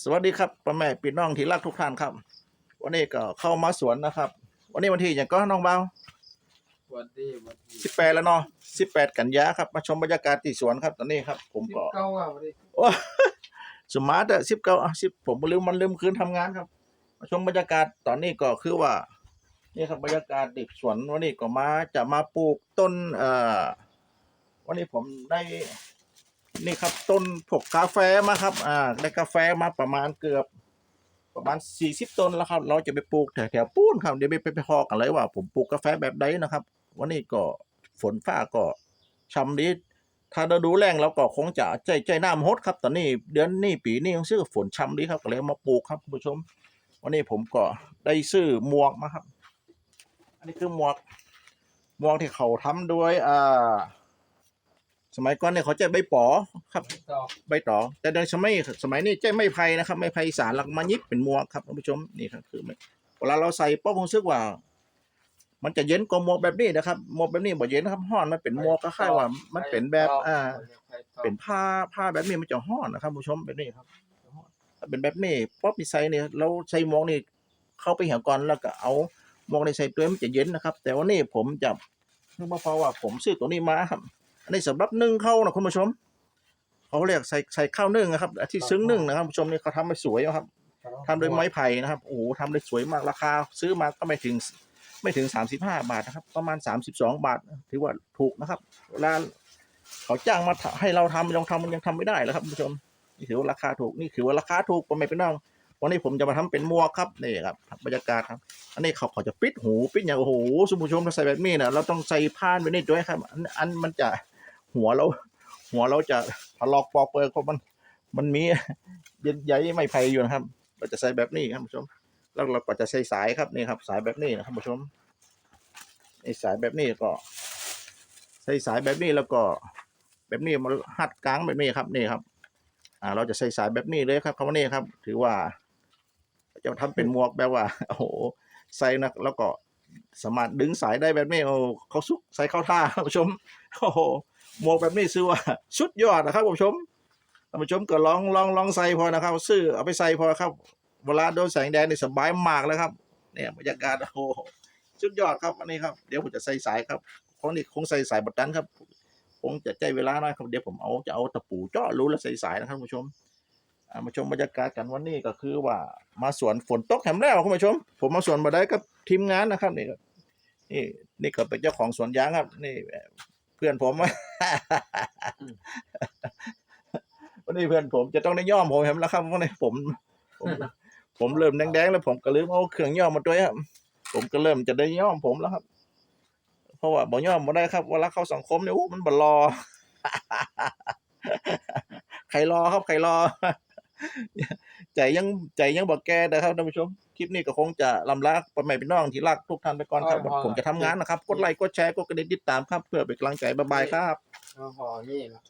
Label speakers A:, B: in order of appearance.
A: สวัสดีครับพ่อแม่พี่น้องที่รักทุกท่านครับ วันนี้ก็เข้ามาสวนนะครับ วันนี้วันที่อย่างก็น้องเบา
B: วันดีวันดี
A: สิบแปดแล้วเนาะสิบแปดกันยาครับมาชมบรรยากาศที่สวนครับตอนนี้ครับ ผม
B: สิบ
A: ก็
B: เก้าอะวันดี
A: โอ้สมาร์ทสิบเก้าสิบผมลืมมันลืมคืนทำงานครับ มาชมบรรยากาศตอนนี้ก็คือว่า นี่ครับบรรยากาศดิบสวนวันนี้ก็มาจะมาปลูกต้นเอ่อวันนี้ผมได้ นี่ครับต้นผกกาแฟมาครับอ่าได้กาแฟมาประมาณเกือบ ประมาณสี่สิบต้นแล้วครับ เราจะไปปลูกแถวแถวปูนครับเดี๋ยวไปไปไปพอกันเลยว่า ผมปลูกกาแฟแบบใดนะครับ วันนี้ก็ฝนฟ้าก็ช่ำดีถ้าเราดูแรงเราก็คงจะใจใจน้ำฮดครับ ตอนนี้เดือนนี้ปีนี้ยังซื้อฝนช่ำดีครับก็เลยมาปลูกครับคุณผู้ชม วันนี้ผมก็ได้ซื้อหมวกมาครับ อันนี้คือหมวกหมวกที่เขาทำด้วยอ่า สมัยก่อนเนี่ยเขาจะใบปอครับ
B: ต่อ
A: ใบตองแต่ในสมัยสมัยนี้ใจไม่ไผ่นะครับไม่ไผ่สารหลักมายิบเป็นหมวกครับท่านผู้ชมนี่ครับคือไม่เวลาเราใส่ป๊อบผมซึกว่า มันจะเย็นกว่าหมวกแบบนี้นะครับหมวกแบบนี้บ่เย็นนะครับห้อนมันเป็นหมวกก็ค่ายว่า มันเป็นแบบอ่า เป็นผ้าผ้าแบบนี้มันจะห้อนนะครับผู้ชมแบบนี้ครับถ้าเป็นแบบนี้ป๊อบมีใส่เนี่ยเราใส่หมวกนี่เข้าไปเหี่ยวก่อนแล้วก็เอาหมวกในใส่ตัวมันจะเย็นนะครับ แต่ว่านี่ผมจะเนื่องเพราะว่าผมซื้อตัวนี้มาครับ อันนี้สำหรับนึ่งข้าวนะคุณผู้ชมเขาเรียกใส่ใส่ข้าวนึ่งนะครับที่ซึ้งนึ่งนะครับคุณผู้ชมนี่เขาทำไว้สวยนะครับทำโดยไม้ไผ่นะครับโอ้โหทำได้สวยมากราคา ซื้อมาก็ไม่ถึงไม่ถึงสามสิบห้าบาทนะครับ ประมาณสามสิบสองบาท ถือว่าถูกนะครับเวลาเขาจ้างมาทำให้เราทำยังทำมันยังทำไม่ได้แล้วครับคุณผู้ชมนี่ถือว่าราคาถูกนี่ถือว่าราคาถูกผมไม่เป็นน้องวันนี้ผมจะมาทำเป็นหมวกครับนี่ครับบรรยากาศครับ อันนี้เขาเขาจะปิดหูปิดอย่างโอ้โหคุณผู้ชมถ้าใส่แบบนี้นะเราต้องใส่ผ้านไปนี่ด้วยครับ อันอันมันจะ หัวเรา หัวเราจะถลอกปอกเปิดเพราะมันมันมีเย็นใยไม่ไผ่อยู่นะครับ เราจะใส่แบบนี้ครับคุณผู้ชม แล้วเราก็จะใส่สายครับนี่ครับ สายแบบนี้นะครับผู้ชมไอ้สายแบบนี้ก็ใส่สายแบบนี้แล้วก็ แบบนี้มาหัดกลางแบบนี้ครับนี่ครับ อ่า เราจะใส่สายแบบนี้เลยครับคำว่านี่ครับ ถือว่าจะทำเป็นหมวกแบบว่าโอ้โหใส่นะแล้วก็สามารถดึงสายได้แบบนี้โอ้เขาซุกใส่เข้าท่าครับผู้ชมโอ้โห หมวกแบบนี้ซื้อว่าสุดยอดนะครับผู้ชมท่านผู้ชมก็ลองลองลองใส่พอนะครับ ซื้อเอาไปใส่พอครับ เวลาโดนแสงแดดนี่สบายมากเลยครับ เนี่ยบรรยากาศโอ้โหสุดยอดครับอันนี้ครับเดี๋ยวผมจะใส่สายครับของนี่คงใส่สายบัดดันครับคงจะใจเวลาหน่อยครับเดี๋ยวผมเอาจะเอาตะปูเจาะรูแล้วใส่สายนะครับผู้ชมอ่ามาชมบรรยากาศกันวันนี้ก็คือว่ามาสวนฝนตกแถมแล้วคุณผู้ชม ผมมาสวนมาได้กับทีมงานนะครับนี่นี่นี่ก็เป็นเจ้าของสวนยางครับ นี่ พื่อนผม วันนี้เพื่อนผมจะต้องได้ย่อมผมเห็นแล้วครับวันนี้ผม ผม ผมเริ่มแดงๆแล้วผมก็ลืมเอาเครื่องย่อมมาด้วยครับ ผมก็เริ่มจะได้ย่อมผมแล้วครับ เพราะว่าบ่ย่อมมาได้ครับเวลาเข้าสังคมเนี่ยโอ้มันบ่รอใครรอครับใครรอ ใจยังใจยังบอกแก่นะครับท่านผู้ชม คลิปนี้ก็คงจะลำลาพ่อแม่พี่น้องที่รักทุกท่านไปก่อนครับผมจะทำงานนะครับ กดไลค์กดแชร์กดกระดิ่งติดตามครับ เพื่อเป็นกำลังใจบ๊ายบายครับ
B: เอาห่อนี่ละ